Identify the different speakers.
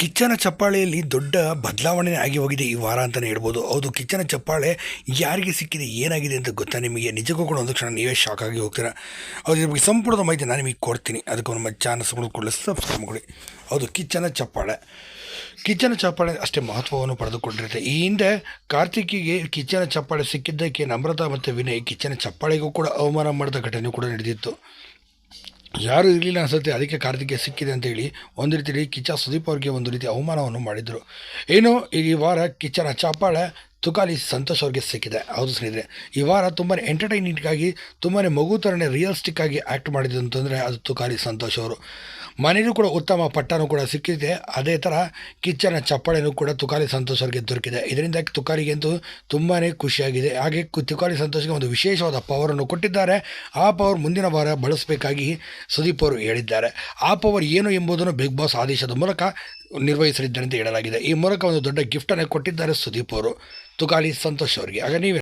Speaker 1: ಕಿಚ್ಚನ ಚಪ್ಪಾಳೆಯಲ್ಲಿ ದೊಡ್ಡ ಬದಲಾವಣೆ ಆಗಿ ಹೋಗಿದೆ ಈ ವಾರ ಅಂತಲೇ ಹೇಳ್ಬೋದು. ಹೌದು, ಕಿಚ್ಚನ ಚಪ್ಪಾಳೆ ಯಾರಿಗೆ ಸಿಕ್ಕಿದೆ, ಏನಾಗಿದೆ ಅಂತ ಗೊತ್ತಾ ನಿಮಗೆ? ನಿಜಕ್ಕೂ ಕೂಡ ಒಂದು ಕ್ಷಣ ನೀವೇ ಶಾಕ್ ಆಗಿ ಹೋಗ್ತೀರಾ? ಅದ್ರ ಬಗ್ಗೆ ಸಂಪೂರ್ಣ ಮಾಹಿತಿ ನಾನು ನಿಮಗೆ ಕೊಡ್ತೀನಿ. ಅದಕ್ಕೆ ನಮ್ಮ ಚಾನಲ್ಸ್ ಕೂಡ ಸಬ್ಸ್ಕ್ರೈಬ್ ಮಾಡಿ. ಹೌದು, ಕಿಚ್ಚನ ಚಪ್ಪಾಳೆ. ಕಿಚ್ಚನ ಚಪ್ಪಾಳೆ ಅಷ್ಟೇ ಮಹತ್ವವನ್ನು ಪಡೆದುಕೊಂಡಿರುತ್ತೆ. ಈ ಹಿಂದೆ ಕಾರ್ತಿಕಿಗೆ ಕಿಚ್ಚನ ಚಪ್ಪಾಳೆ ಸಿಕ್ಕಿದ್ದಕ್ಕೆ ನಮ್ರತಾ ಮತ್ತು ವಿನಯ್ ಕಿಚ್ಚನ ಚಪ್ಪಾಳೆಗೂ ಕೂಡ ಅವಮಾನ ಮಾಡಿದ ಘಟನೆ ಕೂಡ ನಡೆದಿತ್ತು. ಯಾರು ಇರಲಿಲ್ಲ ಅನ್ಸುತ್ತೆ, ಅದಕ್ಕೆ ಕಾರ್ತಿಕ್ಗೆ ಸಿಕ್ಕಿದೆ ಅಂತೇಳಿ ಒಂದು ರೀತಿಯಲ್ಲಿ ಕಿಚ್ಚ ಸುದೀಪ್ ಅವ್ರಿಗೆ ಒಂದು ರೀತಿ ಅವಮಾನವನ್ನು ಮಾಡಿದರು. ಏನು, ಈ ವಾರ ಕಿಚ್ಚನ ಚಪ್ಪಾಳೆ ತುಕಾಲಿ ಸಂತೋಷ್ ಅವ್ರಿಗೆ ಸಿಕ್ಕಿದೆ. ಹೌದು ಸ್ನೇಹಿತರೆ, ಈ ವಾರ ತುಂಬಾ ಎಂಟರ್ಟೈನ್ಮೆಂಟ್ಗಾಗಿ ತುಂಬಾ ಮಗು ಥರನೇ ರಿಯಲಿಸ್ಟಿಕ್ ಆಗಿ ಆ್ಯಕ್ಟ್ ಮಾಡಿದ್ದು ಅಂತಂದರೆ ಅದು ತುಕಾಲಿ ಸಂತೋಷ್ ಅವರು. ಮನೆಯೂ ಕೂಡ ಉತ್ತಮ ಪಟ್ಟನೂ ಕೂಡ ಸಿಕ್ಕಿದೆ. ಅದೇ ಥರ ಕಿಚ್ಚನ ಚಪ್ಪಾಳೆನೂ ಕೂಡ ತುಕಾಲಿ ಸಂತೋಷ್ ಅವ್ರಿಗೆ ದೊರಕಿದೆ. ಇದರಿಂದ ತುಕಾಲಿಗೆ ಅಂತೂ ತುಂಬಾ ಖುಷಿಯಾಗಿದೆ. ಹಾಗೆ ತುಕಾಲಿ ಸಂತೋಷ್ಗೆ ಒಂದು ವಿಶೇಷವಾದ ಪವರನ್ನು ಕೊಟ್ಟಿದ್ದಾರೆ. ಆ ಪವರ್ ಮುಂದಿನ ವಾರ ಬಳಸಬೇಕಾಗಿ ಸುದೀಪ್ ಅವರು ಹೇಳಿದ್ದಾರೆ. ಆ ಪವರ್ ಏನು ಎಂಬುದನ್ನು ಬಿಗ್ ಬಾಸ್ ಆದೇಶದ ಮೂಲಕ ನಿರ್ವಹಿಸಲಿದ್ದಾರೆ ಅಂತ ಹೇಳಲಾಗಿದೆ. ಈ ಮೂಲಕ ಒಂದು ದೊಡ್ಡ ಗಿಫ್ಟನ್ನು ಕೊಟ್ಟಿದ್ದಾರೆ ಸುದೀಪ್ ಅವರು. ತುಕಾಲಿ ಸಂತೋಷ್ ಅವರಿಗೆ ಆಗ ನೀವೇ